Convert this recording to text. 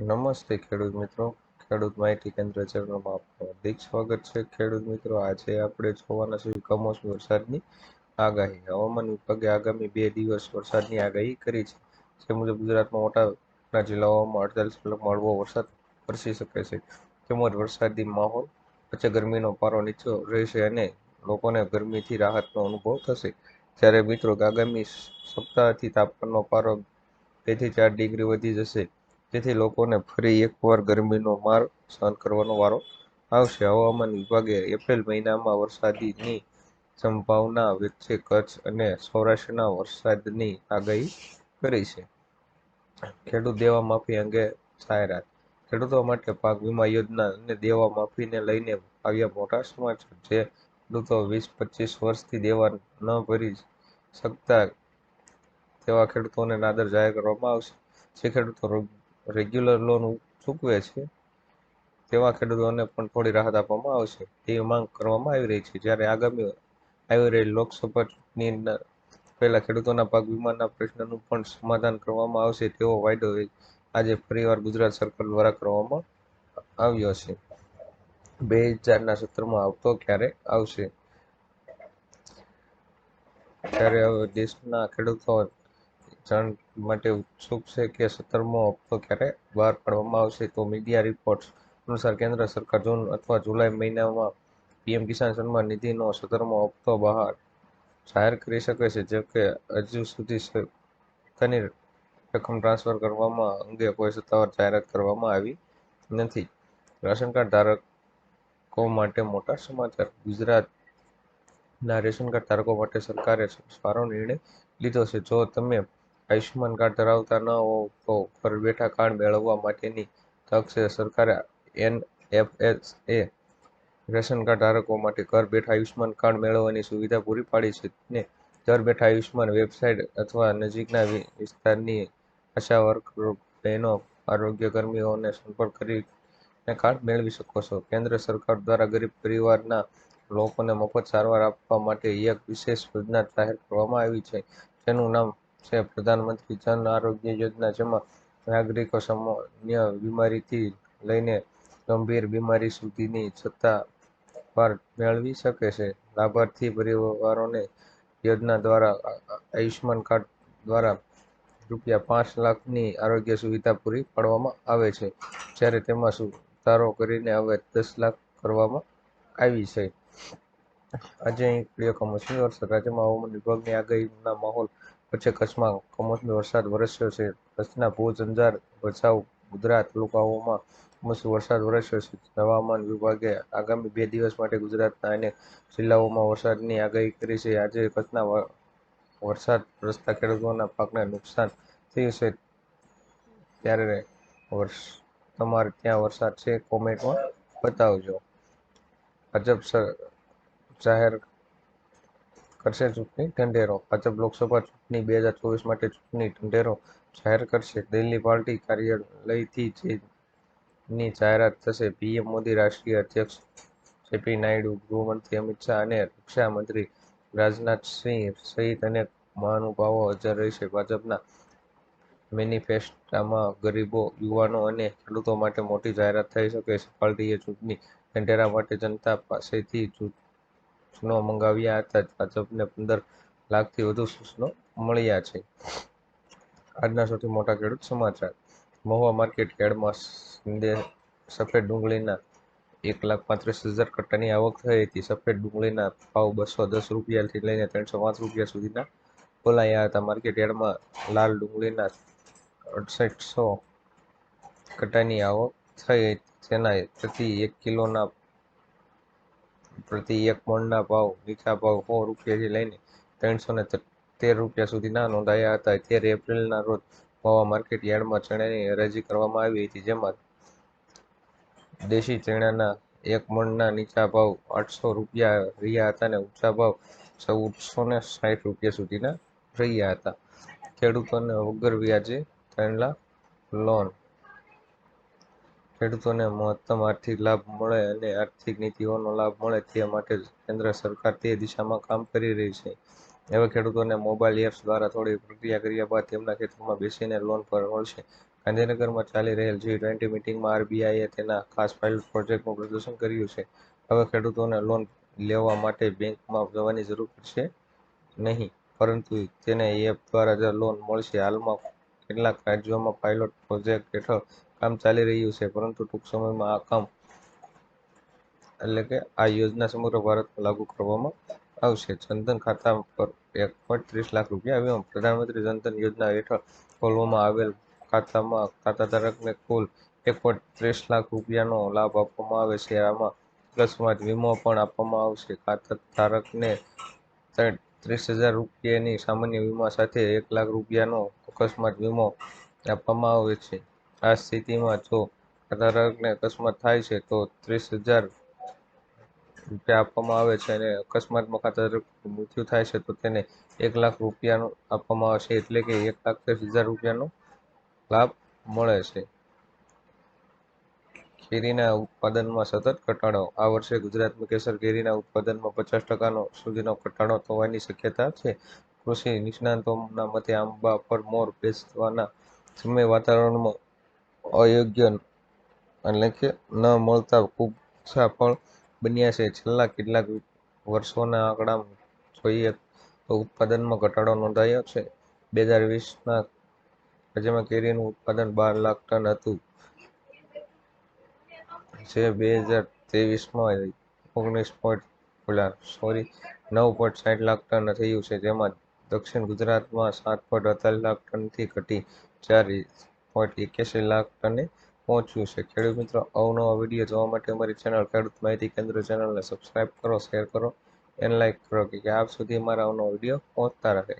નમસ્તે ખેડૂત મિત્રો. ખેડૂત માહિતી કેન્દ્ર ચેનલમાં આપનું હાર્દિક સ્વાગત છે. ખેડૂત મિત્રો, આજે આપણે જોવાના છીએ કમોસમી વરસાદની આગાહી. હવામાન વિભાગે આગામી બે દિવસ વરસાદની આગાહી કરી છે. જે મુજબ ગુજરાતમાં મોટાના જિલ્લાઓમાં અડતાલીસ કલાકમાં હળવો વરસાદ વરસી શકે છે. તેમજ વરસાદી માહોલ વચ્ચે ગરમીનો પારો નીચો રહેશે અને લોકોને ગરમીથી રાહતનો અનુભવ થશે. જ્યારે મિત્રો, આગામી સપ્તાહથી તાપમાનનો પારો બેથી ચાર ડિગ્રી વધી જશે. જેથી લોકોને ફરી એકવાર ગરમીનો માર સહન કરવાનો વારો આવશે. હવામાન વિભાગે એપ્રિલ મહિનામાં વરસાદની સંભાવના વચ્ચે કચ્છ અને સૌરાષ્ટ્રના વરસાદની આગાહી કરી છે. ખેડૂત દેવા માફી અંગે જાહેરાત. ખેડૂતો માટે પાક વીમા યોજના અને દેવા માફીને લઈને આવ્યા મોટા સમાચાર, જે ખેડૂતો વીસ પચીસ વર્ષથી દેવા ન ભરી શકતા તેવા ખેડૂતોને નાદર જાહેર કરવામાં આવશે. જે ખેડૂતો રેગ્યુલર લોન ચૂકવે છે, તેવા ખેડૂતોને પણ થોડી રાહત આપવામાં આવશે. તેવી માંગ કરવામાં આવી રહી છે. જ્યારે આગામી આવી રહેલી લોકસભા અંદર પહેલા ખેડૂતોના પાક વીમાના પ્રશ્નનું પણ સમાધાન કરવામાં આવશે તેવો વાયદો આજે ફરીવાર ગુજરાત સરકાર દ્વારા કરવામાં આવ્યો છે. બે હજારના સત્રમાં આવતો ક્યારે આવશે? ત્યારે હવે દેશના ખેડૂતો જાણ માટે ઉત્સુક છે કે સત્તરમો હપ્તો ક્યારે બહાર પાડવામાં આવશે તો મીડિયા રિપોર્ટ્સ અનુસાર કેન્દ્ર સરકાર જૂન અથવા જુલાઈ મહિનામાં પીએમ કિસાન સન્માન નિધિનો સત્તરમો હપ્તો બહાર જાહેર કરી શકે છે, જો કે હજુ સુધી તેની રકમ ટ્રાન્સફર કરવામાં અંગે કોઈ સત્તાવાર જાહેરાત કરવામાં આવી નથી. રાશન કાર્ડ ધારકો માટે મોટા સમાચાર. ગુજરાતના રેશન કાર્ડ ધારકો માટે સરકારે સારો નિર્ણય લીધો છે. જો તમે આયુષ્યમાન કાર્ડ ધરાવતા ન હો તો ઘર બેઠા કાર્ડ મેળવવા માટેની તક છે. સરકારે એનએફએસએ રેશન કાર્ડ ધારકો માટે ઘર બેઠા આયુષ્યમાન કાર્ડ મેળવવાની સુવિધા પૂરી પાડી છે ને ઘર બેઠા આયુષ્યમાન વેબસાઇટ અથવા નજીકના વિસ્તારની આશા વર્કર બહેનો આરોગ્ય કર્મીઓને સંપર્ક કરીને કાર્ડ મેળવી શકો છો. કેન્દ્ર સરકાર દ્વારા ગરીબ પરિવારના લોકોને મફત સારવાર આપવા માટે એક વિશેષ યોજના જાહેર કરવામાં આવી છે. જેનું નામ છે. પ્રધાનમંત્રી જન આરોગ્ય યોજના, જેમાં નાગરિકો સામાન્ય બીમારીથી લઈને ગંભીર બીમારી સુધીની સત્તાવાર મેળવી શકે છે. લાભાર્થી પરિવારોને યોજના દ્વારા આયુષ્યમાન કાર્ડ દ્વારા રૂપિયા પાંચ લાખની આરોગ્ય સુવિધા પૂરી પાડવામાં આવે છે. જ્યારે તેમાં સુધારો કરીને હવે દસ લાખ કરવામાં આવી છે. આજે પ્રિય કમોસમી વરસાદ રાજ્યમાં હવામાન વિભાગની આગાહીના માહોલ વચ્ચે કચ્છમાં કમોસમી વરસાદ, વરસ્યો છે. કચ્છના ભુજ અંજાર ભચાઉ, ગુજરાત તાલુકાઓમાં કમોસમી વરસાદ વરસ્યો છે. હવામાન વિભાગે આગામી બે દિવસ માટે ગુજરાતના અનેક જિલ્લાઓમાં વરસાદની આગાહી કરી છે. આજે કચ્છના વરસાદ વરસતા ખેડૂતોના પાકને નુકસાન થયું છે. ત્યારે વર્ષ, તમારે ત્યાં વરસાદ છે? કોમેન્ટમાં બતાવજો. ભાજપ જાહેર કરશે ચૂંટણી? ઢંઢેરો. ભાજપ લોકસભા ચૂંટણી બે હજાર ચોવીસ માટે ચૂંટણી ઢંઢેરો જાહેર કરશે. દિલ્હી પાર્ટી કાર્યાલયથી જેની જાહેરાત થશે, પીએમ મોદી રાષ્ટ્રીય અધ્યક્ષ જેપી નાયડુ, ગૃહમંત્રી અમિત શાહ અને રક્ષામંત્રી રાજનાથસિંહ સહિત અનેક મહાનુભાવો હાજર રહેશે. ભાજપના મેનિફેસ્ટામાં ગરીબો, યુવાનો અને ખેડૂતો માટે મોટી જાહેરાત થઈ શકે છે. પાર્ટીએ ચૂંટણી ઢંઢેરા માટે જનતા પાસેથી સૂચનો મંગાવ્યા હતા. ભાજપને પંદર લાખથી વધુ સૂચનો મળ્યા છે. આજના સૌથી મોટા ખેડૂત સમાચાર. મહુવા માર્કેટ યાર્ડમાં સફેદ ડુંગળીના એક લાખ પાંત્રીસ હજાર કટ્ટાની આવક થઈ હતી. સફેદ ડુંગળીના ભાવ બસો દસ રૂપિયાથી લઈને ત્રણસો પાંચ રૂપિયા સુધીના બોલાયા હતા. માર્કેટ યાર્ડમાં લાલ ડુંગળીના અડસઠસો કટ્ટાની આવક થઈ. તેના પ્રતિ એક કિલોના પ્રતિ એક મણના ભાવ નીચા ભાવ સો રૂપિયાથી લઈને ત્રણસો ને તેર રૂપિયા સુધીના નોંધાયા હતા. તેર એપ્રિલના રોજ મહુવા માર્કેટ યાર્ડમાં ચણાની હરાજી કરવામાં આવી હતી, જેમાં દેશી ચણાના એક મણના નીચા ભાવ આઠસો રૂપિયા રહ્યા હતા અને ઊંચા ભાવ ચૌદસો ને સાઠ રૂપિયા સુધીના રહ્યા હતા. ખેડૂતોને વગર વ્યાજે ત્રણ લાખ લોન ખેડૂતોને મહત્તમ આર્થિક લાભ મળે અને આર્થિક નીતિઓનો લાભ મળે તે માટે કેન્દ્ર સરકાર તે દિશામાં કામ કરી રહી છે. હવે ખેડૂતોને મોબાઈલ એપ્સ દ્વારા થોડી પ્રક્રિયા કર્યા બાદ તેમના ખેતરમાં બેસીને લોન પર મળશે. ગાંધીનગરમાં ચાલી રહેલ જી ટ્વેન્ટી મિટિંગમાં આરબીઆઈએ તેના ખાસ પાયલોટ પ્રોજેક્ટનું પ્રદર્શન કર્યું છે. હવે ખેડૂતોને લોન લેવા માટે બેંકમાં જવાની જરૂર પડશે નહીં, પરંતુ તેને એપ દ્વારા જ લોન મળશે. હાલમાં કેટલાક રાજ્યોમાં પાયલોટ પ્રોજેક્ટ હેઠળ કામ ચાલી રહ્યું છે, પરંતુ ટૂંક સમયમાં આ કામ એટલે કે આ યોજના સમગ્ર ભારતમાં લાગુ કરવામાં આવશે. જનધન ખાતા પર એક પોઈન્ટ ત્રીસ લાખ રૂપિયા વીમો પ્રધાનમંત્રી જનધન યોજના હેઠળ ખોલવામાં આવેલ ખાતામાં ખાતાધારકને કુલ એક પોઈન્ટ ત્રીસ લાખ રૂપિયાનો લાભ આપવામાં આવે છે. આમાં અકસ્માત વીમો પણ આપવામાં આવશે. ખાતાધારકને ત્રીસ હજાર રૂપિયાની સામાન્ય વીમા સાથે એક લાખ રૂપિયાનો અકસ્માત વીમો આપવામાં આવે છે. આ સ્થિતિમાં જો ખાતાધારકને અકસ્માત થાય છે, તો ત્રીસ હજાર રૂપિયા આપવામાં આવે છે અને અકસ્માતમાં ખાતાધારકનું મૃત્યુ થાય છે, તો તેને એક લાખ રૂપિયાનું આપવામાં આવશે. એટલે કે એક લાખ ત્રીસ હજાર રૂપિયાનો લાભ મળે છે. કેરીના ઉત્પાદનમાં સતત ઘટાડો. આ વર્ષે ગુજરાતમાં કેસર કેરીના ઉત્પાદનમાં પચાસ ટકાનો સુધીનો ઘટાડો થવાની શક્યતા છે. કૃષિ નિષ્ણાતોના મતે આંબા પર મોર બેસવાના સમય વાતાવરણમાં અયોગ્ય એટલે કે ન મળતા ખૂબ ઓછા બન્યા છે. છેલ્લા કેટલાક વર્ષોના આંકડા જોઈએ તો ઉત્પાદનમાં ઘટાડો નોંધાયો છે. બે હજાર વીસના રાજ્યમાં કેરીનું ઉત્પાદન બાર લાખ ટન હતું. જે બે હજાર ત્રેવીસમાં ઓગણીસ પોઈન્ટ ઓલા સોરી નવ પોઈન્ટ સાઠ લાખ ટન થયું છે. જેમાં દક્ષિણ ગુજરાતમાં સાત પોઈન્ટ અડતાલીસ લાખ ટનથી ઘટી ચાર પોઈન્ટ એક્યાસી લાખ ટને પહોંચ્યું છે. ખેડૂત મિત્રો, અવનવા વીડિયો જોવા માટે અમારી ચેનલ ખેડૂત માહિતી કેન્દ્ર ચેનલને સબસ્ક્રાઈબ કરો શેર કરો અને લાઈક કરો, કે આપ સુધી મારા અવનવા વીડિયો પહોંચતા રહે.